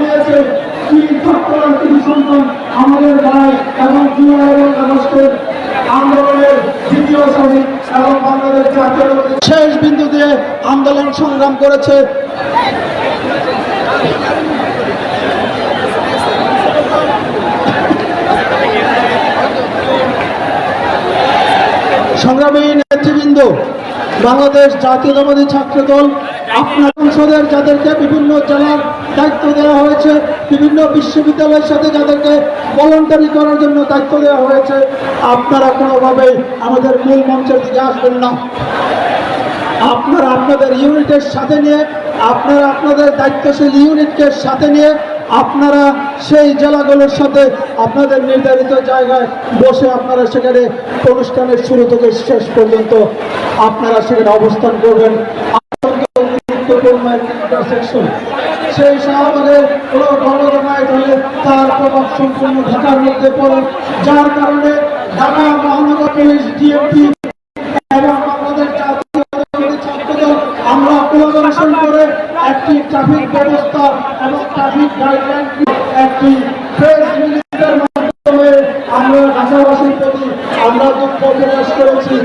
দিয়েছে। আমাদের গায়ে এবং আন্দোলনের শেষ বিন্দু দিয়ে আন্দোলন সংগ্রাম করেছে। সংগ্রামী নেতৃবৃন্দ বাংলাদেশ জাতীয়তাবাদী ছাত্র দল, আপনার সংসদের যাদেরকে বিভিন্ন জেলার দায়িত্ব দেওয়া হয়েছে, বিভিন্ন বিশ্ববিদ্যালয়ের সাথে যাদেরকে ভলেন্টারি করার জন্য দায়িত্ব দেওয়া হয়েছে, আপনারা কোনোভাবেই আমাদের মূল মঞ্চের দিকে আসবেন না। আপনারা আপনাদের ইউনিটের সাথে নিয়ে, আপনারা আপনাদের দায়িত্বশীল ইউনিটকে সাথে নিয়ে আপনারা সেই জেলাগুলোর সাথে আপনাদের নির্ধারিত জায়গায় বসে আপনারা সেখানে অনুষ্ঠানের শুরু থেকে শেষ পর্যন্ত আপনারা সেখানে অবস্থান করবেন। সেই শাহবাগে কোনো হলে তার প্রভাব সম্পূর্ণ ঢাকার মধ্যে পড়ে যার কারণে ঢাকা মহানগর পুলিশ ডিএমপি এবং আমাদের জাতীয় ছাত্রদল আমরা কোলাবোরেশন করে একটি ট্রাফিক ব্যবস্থা এবং ট্রাফিক গাইডলাইন একটি প্রেস রিলিজের মাধ্যমে আমরা ঢাকাবাসীর প্রতি আমরা দুঃখ প্রকাশ করেছি।